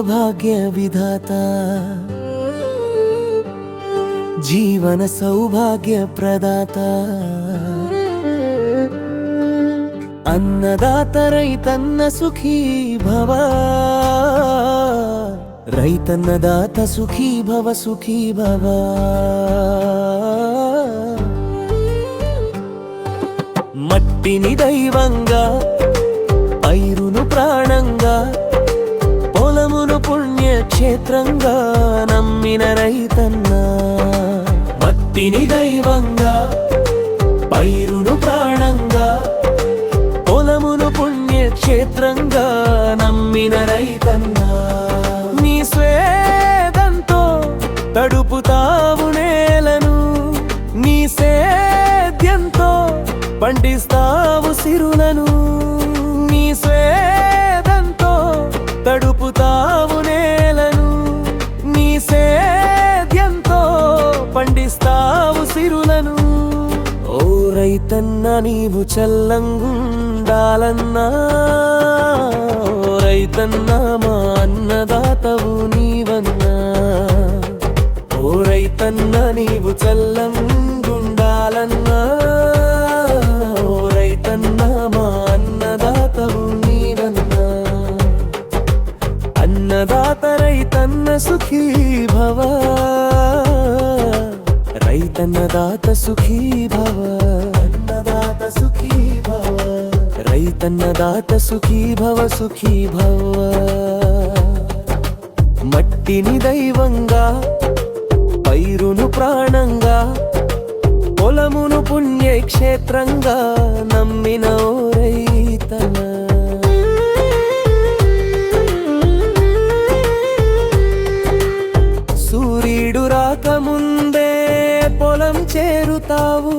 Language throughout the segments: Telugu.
भारतभाग्यविधाता जीवनसौभाग्यप्रदाता अन्नदातरैतन्न सुखी भव ప్రదాత అన్నదాత రైతన్న సుఖీ భవ సుఖీ భవ మట్టిని దైవంగా పైరును ప్రాణంగా పొలమును పుణ్యక్షేత్రంగా నమ్మిన రైతన్న మట్టిని దైవంగా పైరును ప్రాణంగా పొలమును పుణ్యక్షేత్రంగా నమ్మిన రైతన్నా తడుపుతావు నేలను నీ సేద్యంతో పండిస్తావు సిరులను. నీ స్వేదంతో తడుపుతావు నేలను నీ సేద్యంతో పండిస్తావు సిరులను. ఓ రైతన్న నీవు చల్లంగుండాలన్నా ఓ రైతన్న మా అన్నదాతవు నీవు చల్లంగుండాలన్నా రైతన్న మా అన్నదాతవు నీవన్నా. అన్నదాత రైతన్న సుఖీ భవ రైతన్న దాత సుఖీ భవ. అన్నదాత సుఖీ భవ. రైతన్న దాత సుఖీ భవ సుఖీ భవ. మట్టిని దైవంగా నీరును ప్రాణంగా పొలమును పుణ్యక్షేత్రంగా నమ్మిన రైతనా సూర్యుడు రాకముందే పొలం చేరుతావు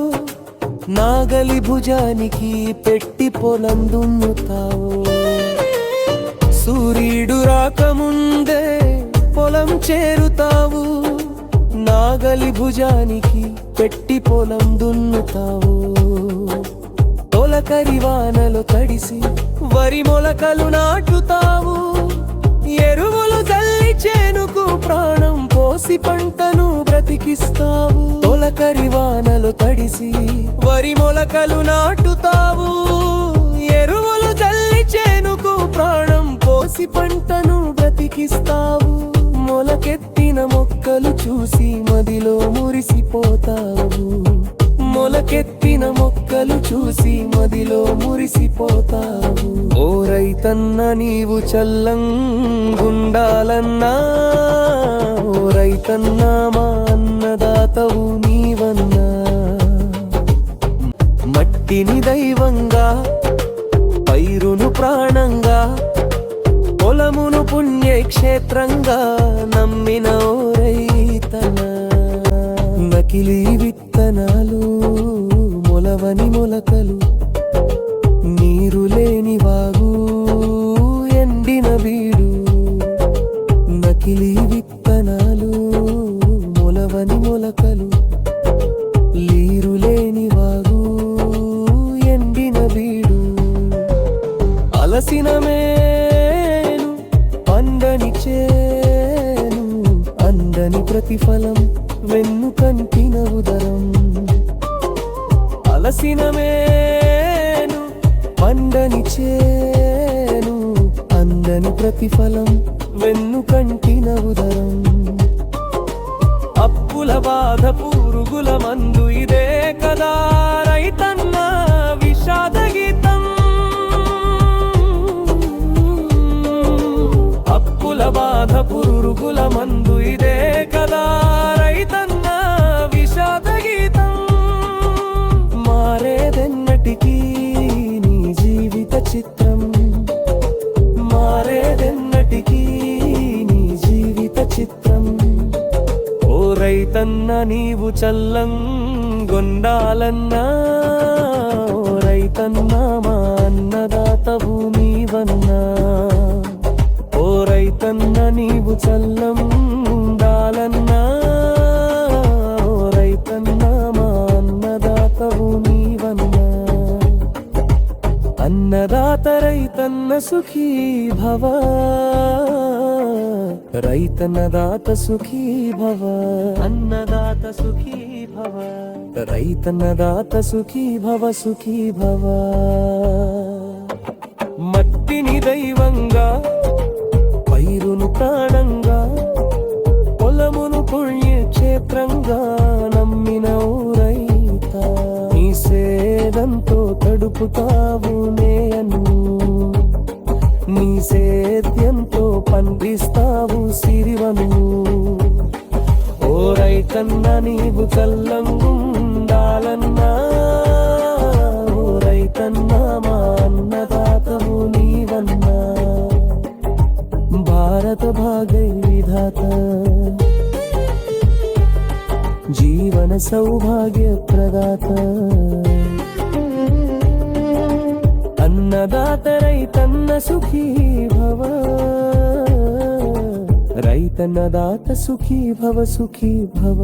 నాగలి భుజానికి పెట్టి పొలం దున్నుతావు. సూర్యుడు రాకముందే పొలం చేరుతావు నాగలి భుజానికి పెట్టి పొలం దున్నుతావు. తొలకరి వానలు తడిసి వరి మొలకలు నాటుతావు. ఎరువులు తల్లి చేనుకు ప్రాణం పోసి పంటను బ్రతికిస్తావు. తొలకరి వానలు తడిసి వరి మొలకలు నాటుతావు. ఎరువులు తల్లి చేనుకు ప్రాణం పోసి పంటను బ్రతికిస్తావు. రైతన్న నీవు చల్లంగుండాలన్నా ఓ రైతన్న మా అన్నదాతవు నీవన్నా. మట్టిని దైవంగా పైరును ప్రాణంగా పొలమును పుణ్యక్షేత్రంగా నమ్మిన ఓ రైతన నకిలీ విత్తనాలు మొలవని మొలకలు పండని అందని ప్రతిఫలం వెన్ను కంటిన ఉదరం. అలసిన మేను పండని చేను అందని ప్రతిఫలం వెన్ను కంటిన ఉదరం. అప్పుల బాధ పురుగుల మందు ఇదే కదా రైతన్న విషాద రైతుల మందు ఇదే కదా రైతన్న విషాద గీతం. మారేదెన్నటికీ నీ జీవిత చిత్రం. మారేదెన్నటికీ నీ జీవిత చిత్రం. ఓ రైతన్న నీవు చల్లంగొండాలన్నా ఓ రైతన్న మా అన్నదాతవు నీవన్నా. రైతన్న నీవు చల్లండాలన్నా రైతన్న మా అన్నదాతవు నీవన్నా. అన్నదాత రైతన్న సుఖీ భవ రైతన్నదాత సుఖీ భవ. అన్నదాత సుఖీ భవ రైతన్నదాత సుఖీ భవ సుఖీ భవ. మట్టిని దైవం సేదంతో తడుపుతావు నేయను నీ సేద్యంతో పండిస్తావు సిరివను. ఓ రైతన్న నీవు చల్లంగుండాలన్నా ఓ రైతన్న మా అన్నదాతవు నీవన్నా. భారత భాగై విధాత జీవన సౌభాగ్య ప్రదాత. అన్నదాత రైతన్న సుఖీ భవ రైతన్నదాత సుఖీ భవ సుఖీ భవ